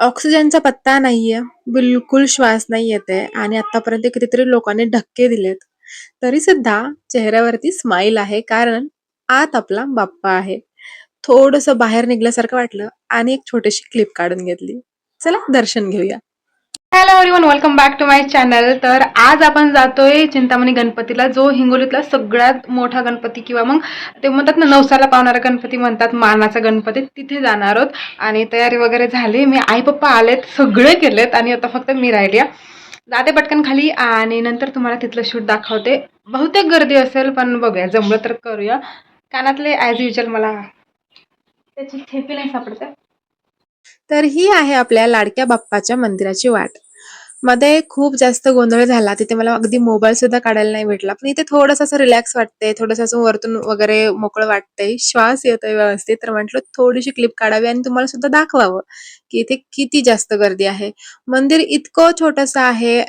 ऑक्सिजनचा पत्ता नाहीये. बिलकुल श्वास नाही येत आहे आणि आतापर्यंत कितीतरी लोकांनी धक्के दिलेत. तरी सुद्धा चेहऱ्यावरती स्माइल आहे कारण आत आपला बाप्पा आहे. थोडस बाहेर निघल्यासारखं वाटलं आणि एक छोटीशी क्लिप काढून घेतली. चला दर्शन घेऊया. Hello everyone welcome back to my channel तर आज आपण जातोय चिंतामणी गणपतीला जो हिंगोलीतला सगळ्यात मोठा गणपती किंवा मग ते म्हणतात ना नवसाला पावणारा गणपती म्हणतात मानाचा गणपती तिथे जाणार आहोत. आणि तयारी वगैरे झाली. मी आई पप्पा आलेत सगळे केलेत. आणि आता फक्त मी राहिली जाते पटकन खाली आणि नंतर तुम्हाला तिथलं शूट दाखवते. बहुतेक गर्दी असेल पण बघूया. जमलं तर करूया. कानातले ॲज युजल मला त्याची ठेपी नाही सापडते. तर ही आहे आपल्या लाडक्या बाप्पाच्या मंदिराची वाट. मध्ये खूप जास्त गोंधळ झाला. तिथे मला अगदी मोबाईल सुद्धा काढायला नाही भेटला. पण इथे थोडंसं असं रिलॅक्स वाटतंय. थोडंसं असं वरतून वगैरे मोकळं वाटतंय. श्वास येतोय व्यवस्थित. तर म्हटलं थोडीशी क्लिप काढावी आणि तुम्हाला सुद्धा दाखवावं, की इथे किती जास्त गर्दी आहे. मंदिर इतकं छोटंसं आहे.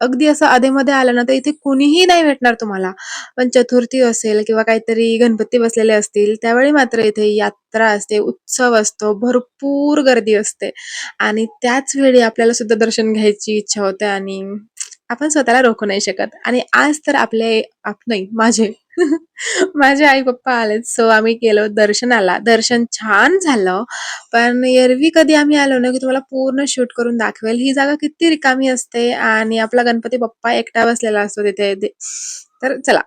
अगदी असं अधेमध्ये आलं ना, तर इथे कुणीही नाही भेटणार तुम्हाला. पण चतुर्थी असेल किंवा काहीतरी गणपती बसलेले असतील, त्यावेळी मात्र इथे जत्रा असते, उत्सव असतो, भरपूर गर्दी असते आणि त्याच वेळी आपल्याला सुद्धा दर्शन घ्यायची इच्छा होते आणि आपण स्वतःला रोखू नाही शकत आणि आज तर आपले आप नाही माझे माझे आई-पप्पा आलेत. सो आम्ही गेलो दर्शनाला. दर्शन छान झालं. पण एरवी कधी आम्ही आलो ना, की तुम्हाला पूर्ण शूट करून दाखवेल. ही जागा किती रिकामी असते आणि आपला गणपती बाप्पा एकटा बसलेला असतो तिथे. तर चला,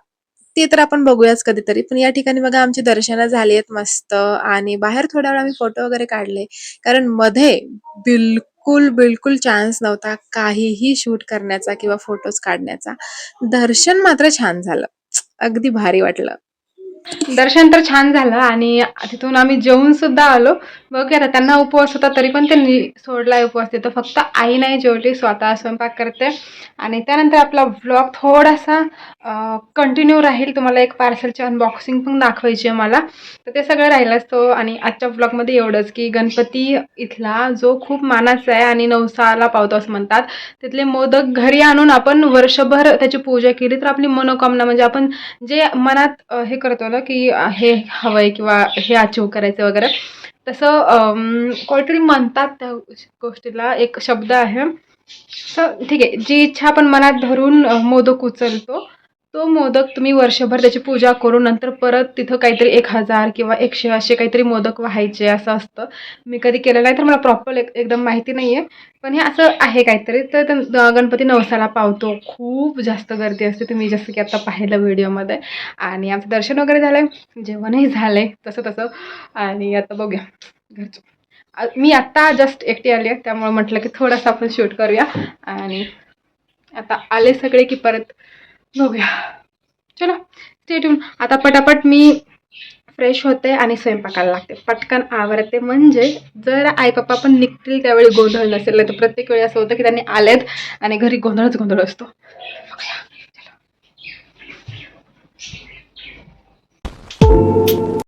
ते तर आपण बघूयाच कधीतरी. पण या ठिकाणी बघा आमची दर्शनं झाली आहेत मस्त आणि बाहेर थोडा वेळ आम्ही फोटो वगैरे काढले. कारण मध्ये बिलकुल, बिलकुल चान्स नव्हता काहीही शूट करण्याचा किंवा फोटोज काढण्याचा. दर्शन मात्र छान झालं. अगदी भारी वाटलं. दर्शन तर छान झालं आणि तिथून आम्ही जेवून सुद्धा आलो. बघ आता त्यांना उपवास होता तरी पण त्यांनी सोडलाय उपवास तिथं. फक्त आई नाही जेवली, स्वतः स्वयंपाक करते आणि त्यानंतर आपला व्लॉग थोडासा कंटिन्यू राहील. तुम्हाला एक पार्सलची अनबॉक्सिंग पण दाखवायची आहे मला. तर ते सगळं राहिलं असतो आणि आजच्या व्लॉगमध्ये एवढंच की गणपती इथला जो खूप मानाचा आहे आणि नवसाला पावतो असं म्हणतात. तिथले मोदक घरी आणून आपण वर्षभर त्याची पूजा केली तर आपली मनोकामना म्हणजे आपण जे मनात हे करतो ना की हे हे हवंय किंवा हे अचीव करायचं वगैरे. तसं कोणतरी कोणीतरी म्हणतात त्या गोष्टीला. एक शब्द आहे. तर ठीक आहे. जी इच्छा आपण मनात धरून मोदक उचलतो तो मोदक तुम्ही वर्षभर त्याची पूजा करून नंतर परत तिथं काहीतरी एक हजार किंवा एकशे असे काहीतरी मोदक व्हायचे असं असतं. मी कधी केलं नाही तर मला प्रॉपर एक एकदम माहिती नाही आहे पण हे असं आहे काहीतरी. तर गणपती नवसाला पावतो. खूप जास्त गर्दी असते. तुम्ही जसं की आता पाहिलं व्हिडिओमध्ये. आणि आमचं दर्शन वगैरे झालं आहे जेवणही झालं आहे तसं तसं. आणि आता बघूया. घरचं. मी आत्ता जस्ट एकटी आली आहे. त्यामुळे म्हटलं की थोडंसं आपण शूट करूया. आणि आता आले सगळे की परत बघूया. चलो स्टेटून आता पटापट मी फ्रेश होते आणि स्वयंपाकाला लागते. पटकन आवरते म्हणजे जर आई पप्पा पण निघतील त्यावेळी गोंधळ नसेल तर प्रत्येक वेळी असं होतं की त्यांनी आलेत आणि घरी गोंधळच गोंधळ असतो. बघूया.